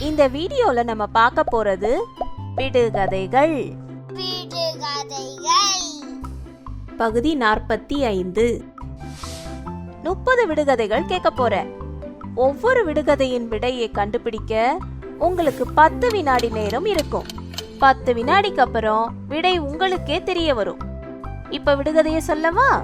இந்த வீடியோல நம்ம பார்க்க போறது விடுகதைகள் பகுதி நாற்பத்தி ஐந்து. முப்பது விடுகதைகள் கேட்க போறேன் ஒவ்வொரு விடுகதையின் விடையை கண்டுபிடிக்க உங்களுக்கு பத்து வினாடி நேரம் இருக்கும். பத்து வினாடிக்கு அப்புறம் விடை உங்களுக்கே தெரிய வரும். இப்ப விடுகதையை சொல்லவா?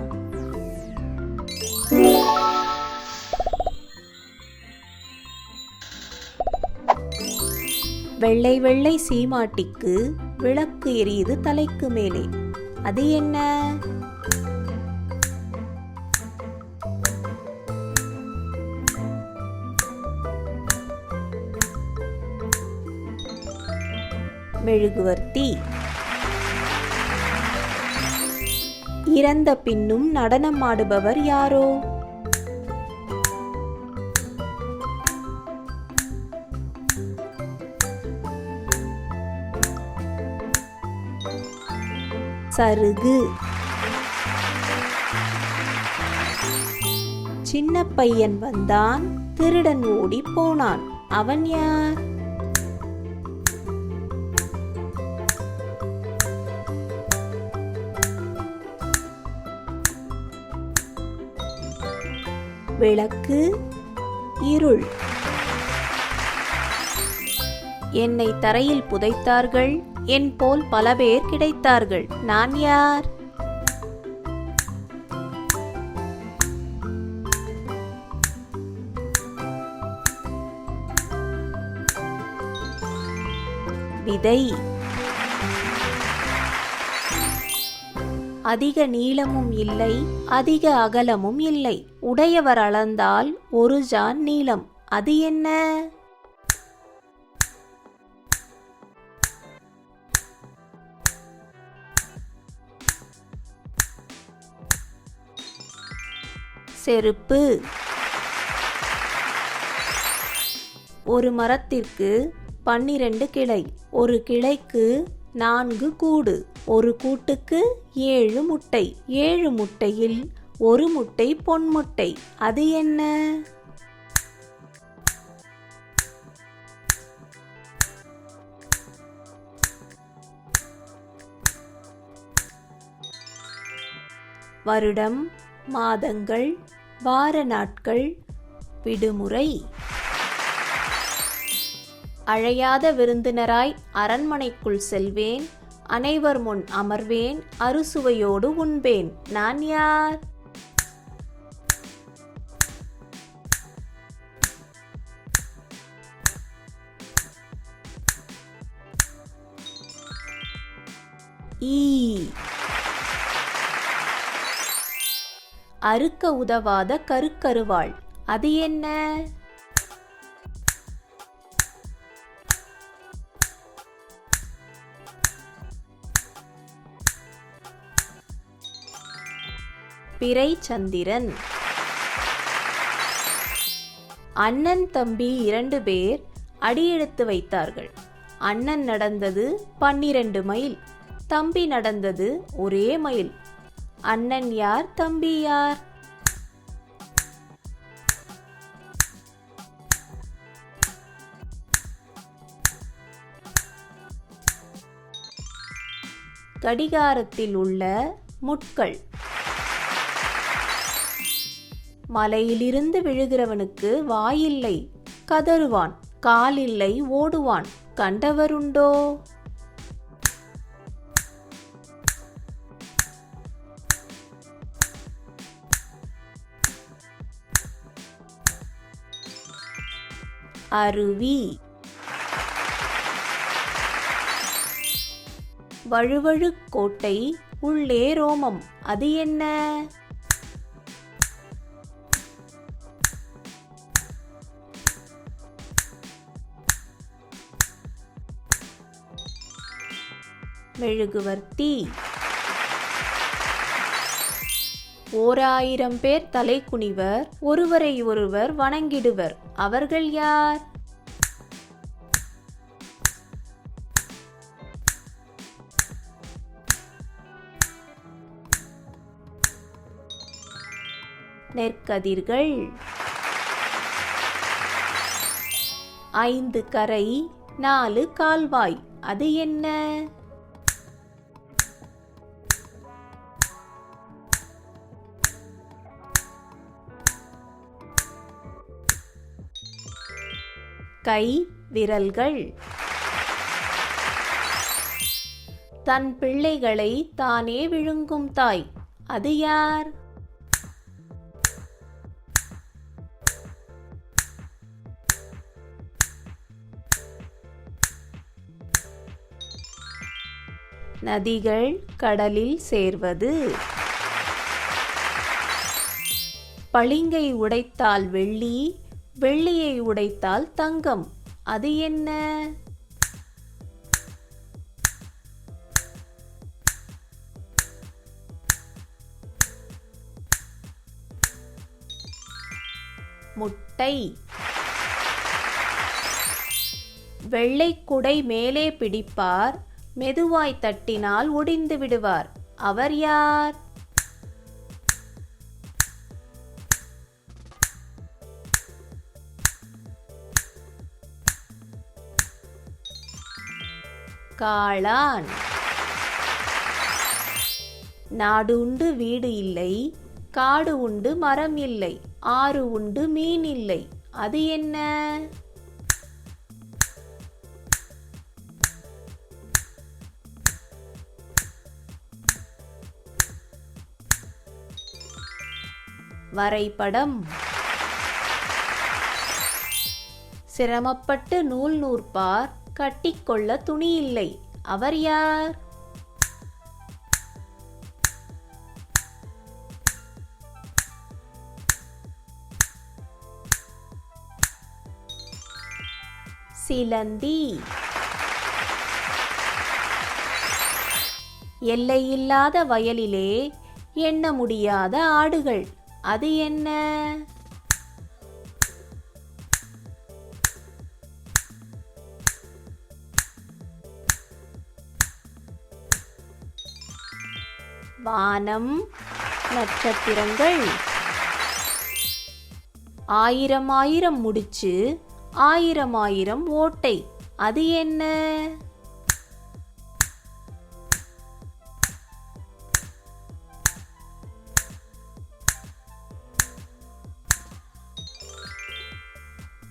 வெள்ளை வெள்ளை சீமாட்டிக்கு விளக்கு எரியுது தலைக்கு மேலே. அது என்ன? மெழுகுவர்த்தி இறந்த பின்னும் நடனம் ஆடுபவர் யாரோ? சருகு. சின்ன பையன் வந்தான் திருடன் ஓடி போனான். அவன் யார்? விளக்கு இருள். என்னை தரையில் புதைத்தார்கள் என் போல் பல பேர் கிடைத்தார்கள். நான் யார்? விதை. அதிக நீளமும் இல்லை அதிக அகலமும் இல்லை. உடையவர் அளந்தால் ஒரு ஜான் நீளம். அது என்ன? செருப்பு. ஒரு மரத்திற்கு பன்னிரண்டு கிளை. ஒரு கிளைக்கு நான்கு கூடு. ஒரு கூட்டுக்கு ஏழு முட்டை. ஏழு முட்டையில் ஒரு முட்டை பொன் முட்டை. அது என்ன? வருடம் மாதங்கள் வார நாட்கள் விடுமுறை. அழையாத விருந்தினராய் அரண்மனைக்குள் செல்வேன் அனைவர் முன் அமர்வேன் அறுசுவையோடு உண்பேன். நான் யார்? ஈ. அறுக்க உதவாத கருக்கருவாள். அது என்ன? பிறைச்சந்திரன். அண்ணன் தம்பி இரண்டு பேர் அடியெடுத்து வைத்தார்கள். அண்ணன் நடந்தது பன்னிரண்டு மைல் தம்பி நடந்தது ஒரே மைல். அண்ணன் யார் தம்பி யார்? கடிகாரத்தில் உள்ள முட்கள். மலையிலிருந்து விழுகிறவனுக்கு வாயில்லை கதறுவான் காலில்லை ஓடுவான். கண்டவருண்டோ? அருவி. வழுவழு கோட்டை உள்ளே ரோமம். அது என்ன? மெழுகுவர்த்தி. ஓராயிரம் பேர் தலை குனிவர் ஒருவரை ஒருவர் வணங்கிடுவர். அவர்கள் யார்? நெற்கதிர்கள். ஐந்து கரை நாலு கால்வாய். அது என்ன? கை விரல்கள் தன் பிள்ளைகளை தானே விழுங்கும் தாய் அது யார்? நதிகள் கடலில் சேர்வது. பளிங்கை உடைத்தால் வெள்ளி வெள்ளியை உடைத்தால் தங்கம். அது என்ன? முட்டை. வெள்ளை குடை மேலே பிடிப்பார் மெதுவாய் தட்டினால் ஒடிந்து விடுவார். அவர் யார்? காளான். நாடு உண்டு வீடு இல்லை. காடு உண்டு மரம் இல்லை. ஆறு உண்டு மீன் இல்லை. அது என்ன? வரைபடம். சிரமப்பட்டு நூல் நூற்பார். கட்டிக்கொள்ள துணி இல்லை அவர் யார்? சிலந்தி. எல்லையில்லாத வயலிலே எண்ண முடியாத ஆடுகள். அது என்ன? வானம் நட்சத்திரங்கள். ஆயிரம் ஆயிரம் முடிச்சு ஆயிரம் ஆயிரம் ஓட்டை. அது என்ன?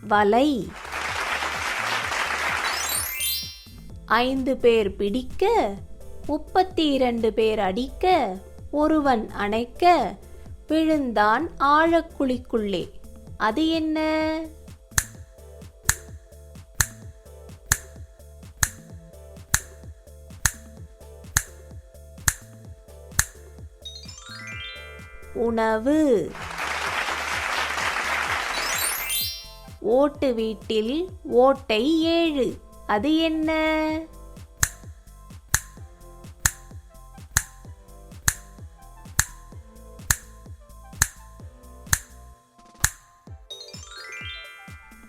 வலை. ஐந்து பேர் பிடிக்க முப்பத்தி இரண்டு பேர் அடிக்க ஒருவன் அணைக்க விழுந்தான் ஆழக்குழிக்குள்ளே. அது என்ன? உணவு. ஓட்டு வீட்டில் ஓட்டை ஏழு. அது என்ன?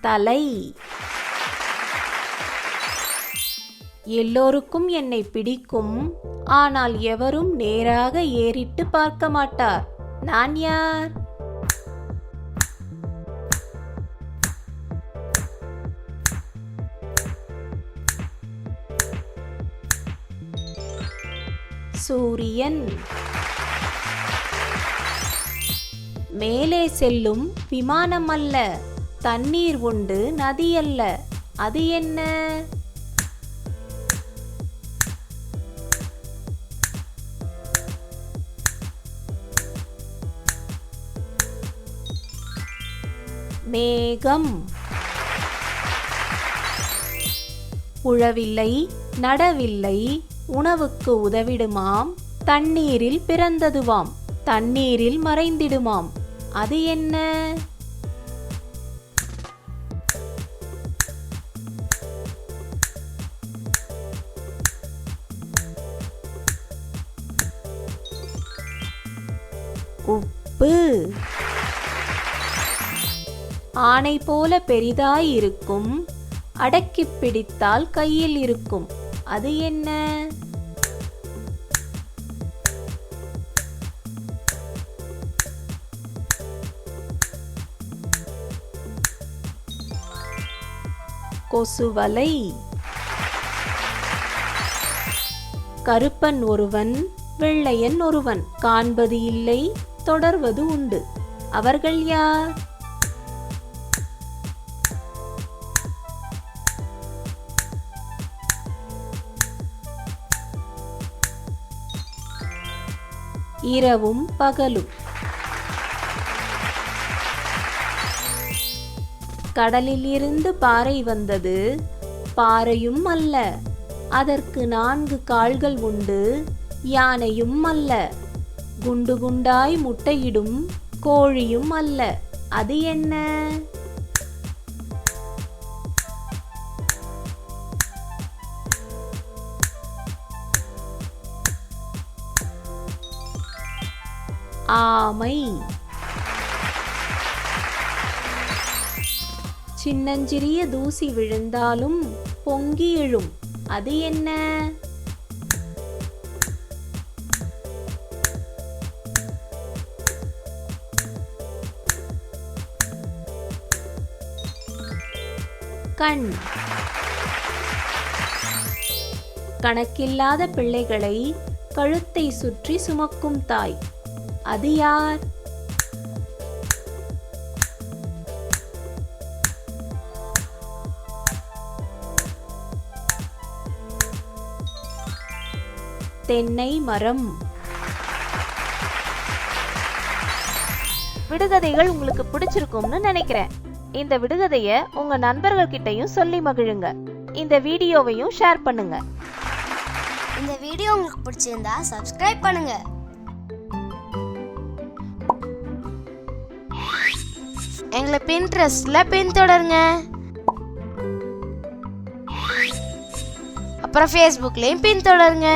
தலை. எல்லோருக்கும் என்னை பிடிக்கும். ஆனால் எவரும் நேராக ஏறிட்டு பார்க்க மாட்டார். நான் யார்? சூரியன். மேலே செல்லும் விமானம் அல்ல. தண்ணீர் உண்டு நதி அல்ல. அது என்ன? மேகம். உழவில்லை நடவில்லை உணவுக்கு உதவிடுமாம் தண்ணீரில் பிறந்ததுவாம் தண்ணீரில் மறைந்திடுமாம். அது என்ன? உப்பு. ஆனை போல பெரிதாய் இருக்கும் அடக்கிப் பிடித்தால் கையில் இருக்கும். அது என்ன? கொசுவலை. கருப்பன் ஒருவன் வெள்ளையன் ஒருவன். காண்பது இல்லை. தொடர்வது உண்டு. அவர்கள் யார்? இரவும் பகலும். கடலில் இருந்து பாறை வந்தது. பாறையும் அல்ல. அதற்கு நான்கு கால்கள் உண்டு. யானையும் அல்ல. குண்டு குண்டாய் முட்டையிடும் கோழியும் அல்ல. அது என்ன? ஆமை. சின்னஞ்சிறிய தூசி விழுந்தாலும் பொங்கி எழும். அது என்ன? கண். கணக்கில்லாத பிள்ளைகளை கழுத்தை சுற்றி சுமக்கும் தாய். அது யார்? தென்னை மரம். விடுகதைகள் உங்களுக்கு பிடிச்சிருக்கும்னு நினைக்கிறேன். இந்த விடுகதைய உங்க நண்பர்கள்கிட்டயும் சொல்லி மகிழுங்க. இந்த வீடியோவையும் ஷேர் பண்ணுங்க. இந்த வீடியோ உங்களுக்கு பிடிச்சிருந்தா சப்ஸ்கிரைப் பண்ணுங்க. எங்களை பின்ட்ரெஸ்ட்ல பின்தொடருங்க. அப்புறம் ஃபேஸ்புக்லேயும் பின்தொடருங்க.